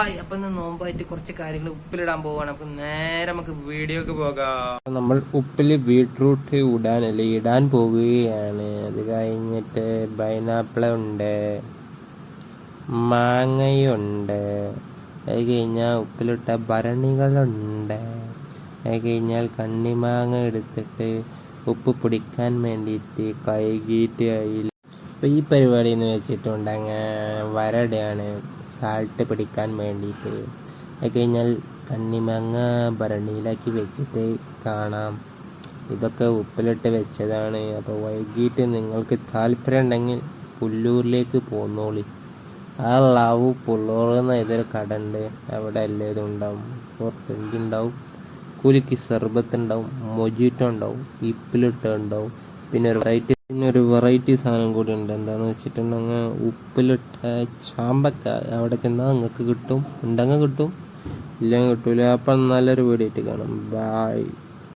Hi അപ്പൊ ഇന്ന് നോമ്പായിട്ട് കുറച്ച് കാര്യങ്ങൾ ഉപ്പിലിടാൻ പോവാണ്. അപ്പൊ നേരെ നമുക്ക് വീഡിയോക്ക് പോകാം. നമ്മൾ ഉപ്പിൽ ബീട്രൂട്ട് ഇടാൻ അല്ലെ ഇടാൻ പോവുകയാണ്. അത് കഴിഞ്ഞിട്ട് പൈനാപ്പിൾ ഉണ്ട് മാങ്ങയുണ്ട് അത് കഴിഞ്ഞാൽ ഉപ്പിലിട്ട ഭരണികളുണ്ട് അത് കഴിഞ്ഞാൽ കണ്ണിമാങ്ങ എടുത്തിട്ട് ഉപ്പ് പിടിക്കാൻ വേണ്ടിയിട്ട് കഴുകിയിട്ട് അതിൽ അപ്പോൾ ഈ പരിപാടി എന്ന് വെച്ചിട്ടുണ്ട് അങ്ങ് വരടെയാണ് സാൾട്ട് പിടിക്കാൻ വേണ്ടിയിട്ട്. അത് കഴിഞ്ഞാൽ കണ്ണിമങ്ങ ഭരണിയിലാക്കി വെച്ചിട്ട് കാണാം. ഇതൊക്കെ ഉപ്പിലിട്ട് വെച്ചതാണ്. അപ്പോൾ വൈകിട്ട് നിങ്ങൾക്ക് താല്പര്യം ഉണ്ടെങ്കിൽ പുല്ലൂരിലേക്ക് പോന്നോളി. ആ ലാവു പുള്ളൂർ എന്ന ഇതൊരു കട ഉണ്ട് അവിടെ എല്ലാതും ഉണ്ടാവും. ഫ്രണ്ട് ഉണ്ടാവും. കൂലിക്ക് സർബത്ത് ഉണ്ടാവും. മൊജിറ്റോ ഉണ്ടാവും. ഇപ്പിലിട്ട് ഉണ്ടാവും. പിന്നെ ഒരു വെറൈറ്റി പിന്നെ ഒരു വെറൈറ്റി സാധനം കൂടി ഉണ്ട്. എന്താന്ന് വെച്ചിട്ടുണ്ടെങ്കിൽ ഉപ്പിലിട്ട ചാമ്പക്ക അവിടെ ചെന്നാൽ നിങ്ങൾക്ക് കിട്ടും. ഉണ്ടെങ്കിൽ കിട്ടും. ഇല്ലെങ്കിൽ കിട്ടൂല. അപ്പം നല്ലൊരു വീഡിയോ ആയിട്ട് കാണാം. ബായ്